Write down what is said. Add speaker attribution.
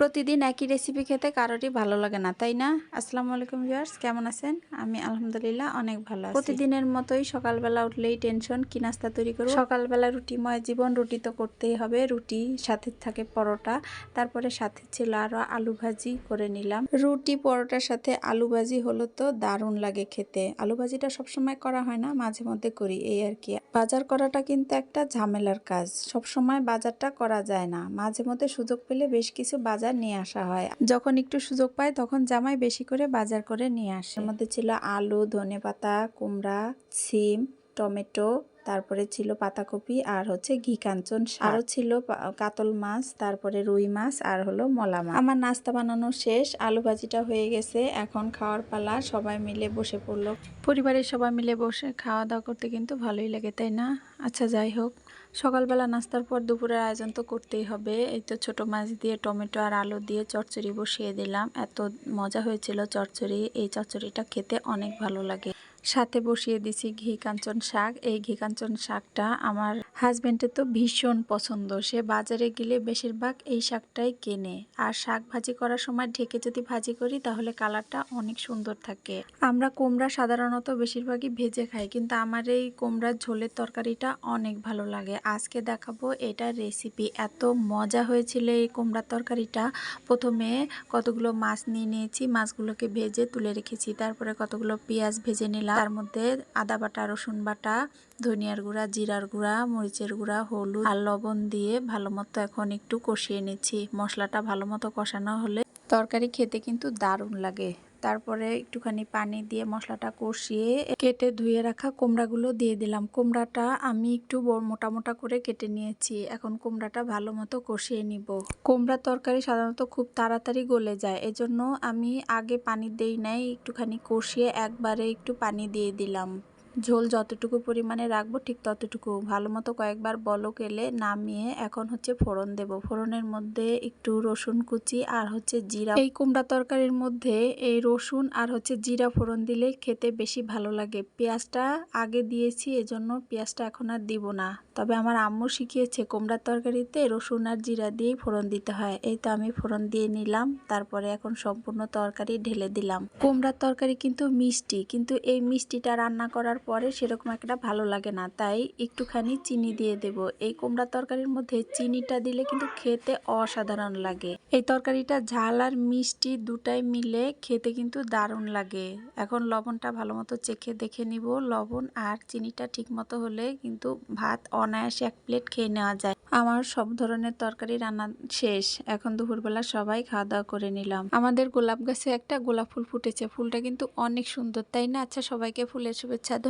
Speaker 1: প্রতিদিন একই রেসিপি খেতে কারোরই ভালো লাগে না তাই না? আসসালামু আলাইকুম ভিউয়ার্স কেমন আছেন? আমি আলহামদুলিল্লাহ অনেক ভালো আছি। প্রতিদিনের মতোই সকালবেলা উঠলেই টেনশন কি নাস্তা তৈরি করব? সকালবেলা রুটিময় জীবন রুটি তো করতেই হবে। রুটি সাথে থাকে পরোটা তারপরে সাথে ছিল আরও আলু ভাজি করে নিলাম। রুটি পরোটার সাথে আলু ভাজি হলো তো দারুণ লাগে খেতে। আলু ভাজিটা সবসময় করা হয় না মাঝে মধ্যে করি এই আর কি। বাজার করাটা কিন্তু একটা ঝামেলার কাজ। সব সময় বাজারটা করা যায় না। মাঝে মধ্যে সুযোগ পেলে বেশ কিছু বাজার নিয়ে আসা হয়। যখন একটু সুযোগ পায়, তখন জামাই বেশি করে বাজার করে নিয়ে আসে। মধ্যে ছিল আলু ধনে পাতা কুমড়া সিম টমেটো তারপরে ছিল পাতাকপি আর হচ্ছে ঘি কাঞ্চন শাক। আরও ছিল কাতল মাছ তারপরে রুই মাছ আর হলো মলা মাছ। আমার নাস্তা বানানো শেষ আলু ভাজিটা হয়ে গেছে এখন খাওয়ার পালা সবাই মিলে বসে পড়ল। পরিবারের সবাই মিলে বসে খাওয়া দাওয়া করতে কিন্তু ভালোই লাগে তাই না? আচ্ছা যাই হোক। সকালবেলা নাস্তার পর দুপুরের আয়োজন তো করতেই হবে। এই তো ছোটো মাছ দিয়ে টমেটো আর আলু দিয়ে চচ্চড়ি বসিয়ে দিলাম। এত মজা হয়েছিল চচ্চড়ি। এই চচ্চড়িটা খেতে অনেক ভালো লাগে। সাথে বসিয়ে দিছি ঘি কাঞ্চন শাক। এই ঘি কাঞ্চন শাকটা আমার হাজবেন্ডের তো ভীষণ পছন্দ। সে বাজারে গেলে বেশিরভাগ এই শাকটাই কেনে। আর শাক ভাজি করার সময় ঢেকে যদি ভাজি করি, তাহলে কালারটা অনেক সুন্দর থাকে। আমরা কুমড়া সাধারণত বেশিরভাগই ভেজে খাই, কিন্তু আমার এই কুমড়ার ঝোলের তরকারিটা অনেক ভালো লাগে। আজকে দেখাবো এটার রেসিপি এত মজা হয়েছিল এই কুমড়ার তরকারিটা। প্রথমে কতগুলো মাছ নিয়ে নিয়েছি, মাছগুলোকে ভেজে তুলে রেখেছি। তারপরে কতগুলো পেঁয়াজ ভেজে নিলাম। তার মধ্যে আদা বাটা, রসুন বাটা, ধনিয়ার গুঁড়া, জিরার গুঁড়া, মরিচের গুঁড়া, হলুদ আর লবণ দিয়ে ভালো মতো এখন একটু কষিয়ে নিচ্ছি। মশলাটা ভালো মতো কষানো হলে তরকারি খেতে কিন্তু দারুণ লাগে। তারপরে একটুখানি পানি দিয়ে মশলাটা কষিয়ে কেটে ধুয়ে রাখা কুমড়াগুলো দিয়ে দিলাম। কুমড়াটা আমি একটু মোটা মোটা করে কেটে নিয়েছি। এখন কুমড়াটা ভালো মতো কষিয়ে নিব। কুমড়ার তরকারি সাধারণত খুব তাড়াতাড়ি গলে যায়। এজন্য আমি আগে পানি দেই নাই, একটুখানি কষিয়ে একবারে একটু পানি দিয়ে দিলাম। ঝোল যতটুকু পরিমাণে রাখব, ঠিক ততটুকু। ভালো মতো কয়েকবার বলক এলে নামিয়ে এখন হচ্ছে ফোড়ন দেব। ফোড়নের মধ্যে একটু রসুন কুচি আর হচ্ছে জিরা। এই কুমড়া তরকারির মধ্যে এই রসুন আর হচ্ছে জিরা ফোড়ন দিলে খেতে বেশি ভালো লাগে। পেঁয়াজটা আগে দিয়েছি, এজন্য পেঁয়াজটা এখন আর দিব না। তবে আমার আম্মু শিখিয়েছে কুমড়ার তরকারিতে রসুন আর জিরা দিয়েই ফোড়ন দিতে হয়। এই তো আমি ফোড়ন দিয়ে নিলাম, তারপরে এখন সম্পূর্ণ তরকারি ঢেলে দিলাম। কুমড়ার তরকারি কিন্তু মিষ্টি, কিন্তু এই মিষ্টিটা রান্না করার পরে সেরকম একটা ভালো লাগে না। তাই একটুখানি চিনি দিয়ে দেব। এই কুমড়ার তরকারির মধ্যে চিনিটা দিলে কিন্তু খেতে অসাধারণ লাগে। এই তরকারিটা ঝাল আর মিষ্টি দুটাই মিলে খেতে কিন্তু দারুণ লাগে। এখন লবণটা ভালো মতো চেখে দেখে নিব। লবণ আর চিনিটা ঠিক মতো হলে কিন্তু ভাত অনায়াসে এক প্লেট খেয়ে নেওয়া যায়। আমার সব ধরনের তরকারি রান্না শেষ। এখন দুপুরবেলা সবাই খাওয়া দাওয়া করে নিলাম। আমাদের গোলাপ গাছে একটা গোলাপ ফুল ফুটেছে। ফুলটা কিন্তু অনেক সুন্দর, তাই না? আচ্ছা সবাইকে ফুলের শুভেচ্ছা। ধন্যবাদ